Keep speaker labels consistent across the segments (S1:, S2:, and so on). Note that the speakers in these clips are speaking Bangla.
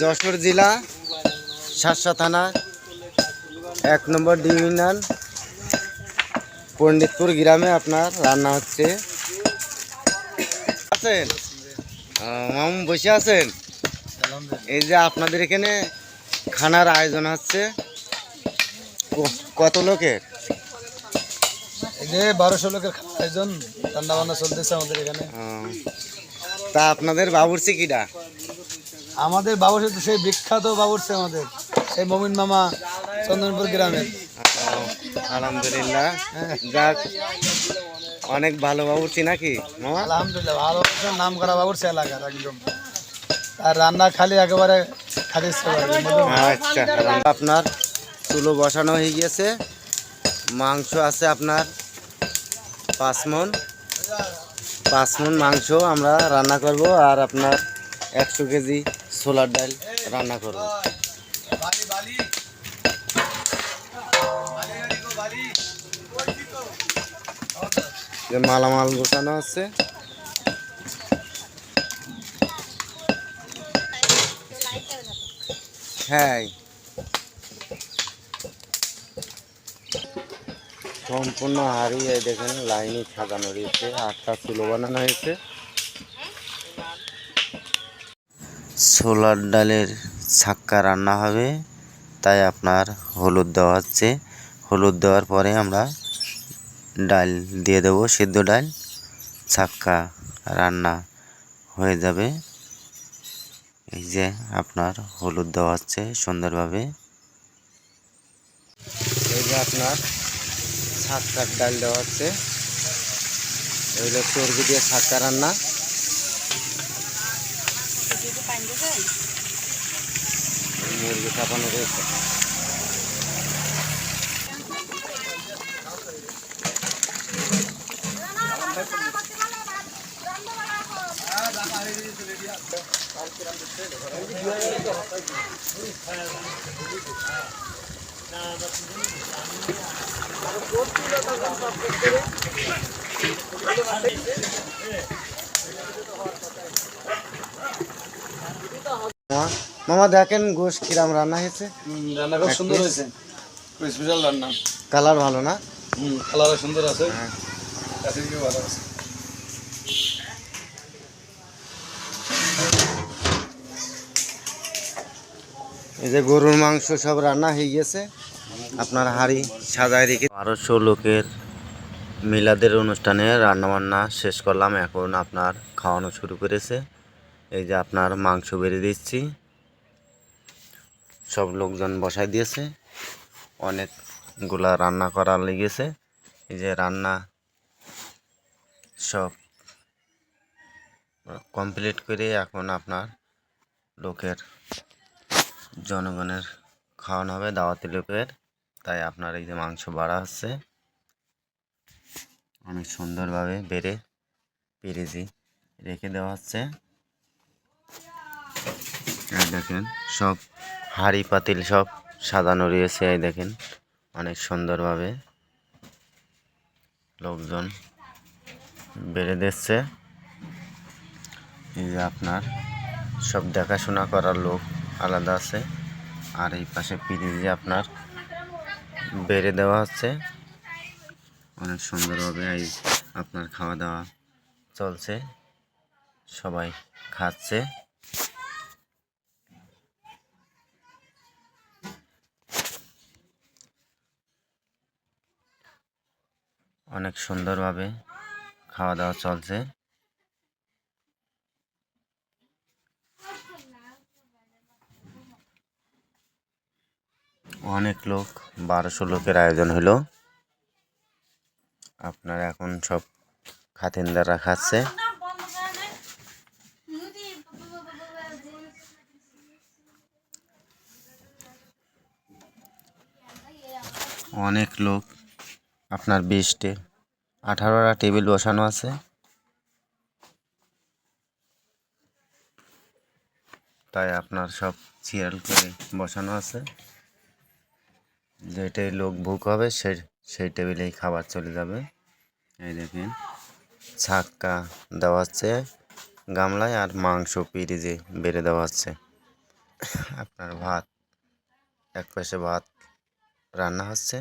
S1: যশোর জেলা সাতসা থানা এক নম্বর ডিভিশন পণ্ডিতপুর গ্রামে আপনার রান্না হচ্ছে। আছেন? মামু বসে আছেন? এই যে আপনাদের এখানে খানার আয়োজন হচ্ছে। কত লোকের?
S2: এই যে বারোশো লোকের খাওয়ার আয়োজন রান্না বান্না চলতেছে আমাদের এখানে।
S1: তা আপনাদের বাবুর্চি কিটা
S2: আমাদের বাবুর্চি তো সেই বিখ্যাত বাবুর্চি আমাদের সেই মমিন মামা চন্দনপুর গ্রামের।
S1: আলহামদুলিল্লাহ। যাক অনেক ভালো বাবুর্চি নাকি মামা?
S2: আলহামদুলিল্লাহ ভালো নাম করা বাবুর্চি এলাকার একদম। আর রান্না খালি একেবারে খালি
S1: আচ্ছা আপনার চুলো বসানো হয়ে গিয়েছে। মাংস আছে আপনার পাঁচ মন পাঁচ মন মাংস আমরা রান্না করব আর আপনার একশো কেজি ছোলার ডাল রান্না করব। যে মালামাল গোছানো হচ্ছে হ্যাঁ। সম্পূর্ণ হাড়ি এই দেখেন লাইনে সাজানো রয়েছে আটটা চুলো বানানো হয়েছে। ছোলার ডালের ছাক্কা রান্না হবে তাই আপনার হলুদ দেওয়া হচ্ছে। হলুদ দেওয়ার পরে আমরা ডাল দিয়ে দেবো সিদ্ধ ডাল। ছাক্কা রান্না হয়ে যাবে। এই যে আপনার হলুদ দেওয়া হচ্ছে সুন্দরভাবে। এই যে আপনার ছাক্কার ডাল দেওয়া হচ্ছে। এগুলো চর্বি দিয়ে ছাক্কা রান্না। মুরগি চাপানো রয়েছে। মামা দেখেন গোশ কিরাম রান্না হয়েছে?
S2: রান্না খুব সুন্দর হয়েছে। স্পেশাল রান্না।
S1: কালার ভালো না?
S2: হুম কালারও সুন্দর আছে।
S1: হ্যাঁ।
S2: ভালো আছে।
S1: এই যে গরুর মাংস সব রান্না হয়ে গেছে। আপনার হাড়ি সাজায় রেখে বারোশো লোকের মিলাদের অনুষ্ঠানে রান্নাবান্না শেষ করলাম। এখন আপনার খাওয়ানো শুরু করেছে। এই যে আপনার মাংস বেড়ে দিচ্ছি। সব লোকজন বসাই দিয়েছে। অনেকগুলা রান্না করা লেগেছে। এই যে রান্না সব কমপ্লিট করে এখন আপনার লোকের জনগণের খাওয়ানো হবে, দাওয়াতি লোকের। তাই আপনার এই যে মাংস বাড়া হচ্ছে। অনেক সুন্দরভাবে বেড়ে, পেরেছি। রেখে দেওয়া হচ্ছে। দেখেন, সব হাঁড়ি পাতিল সব সাজানো রয়েছে, এই দেখেন। অনেক সুন্দরভাবে লোকজন বেড়ে দিচ্ছে। এই যে আপনার সব দেখাশোনা করার লোক আলাদা আছে। আর এই পাশে পিরিজে আপনার বেড়ে দেওয়া হচ্ছে। অনেক সুন্দরভাবে এই আপনার খাওয়া দাওয়া চলছে। সবাই খাচ্ছে। অনেক সুন্দরভাবে খাওয়া দাওয়া চলছে। অনেক লোক, বারোশো লোকের আয়োজন হলো। আপনার এখন সব খাতিনদাররা খাচ্ছে। অনেক লোক, আপনার বিশটে। আঠারোটা টেবিল বসানো আছে। তাই আপনার সব সিরিয়াল করে বসানো আছে। যেটাই লোক বুক হবে সেই সেই টেবিলেই খাবার চলে যাবে। এই দেখেন, ছাক্কা দেওয়া হচ্ছে গামলায় আর মাংস পিরিজে বেড়ে দেওয়া হচ্ছে। আপনার ভাত, এক পাশে ভাত রান্না হচ্ছে।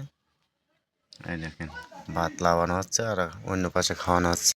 S1: এই দেখেন, ভাত লাগানো হচ্ছে আর অন্য পাশে খাওয়ানো হচ্ছে।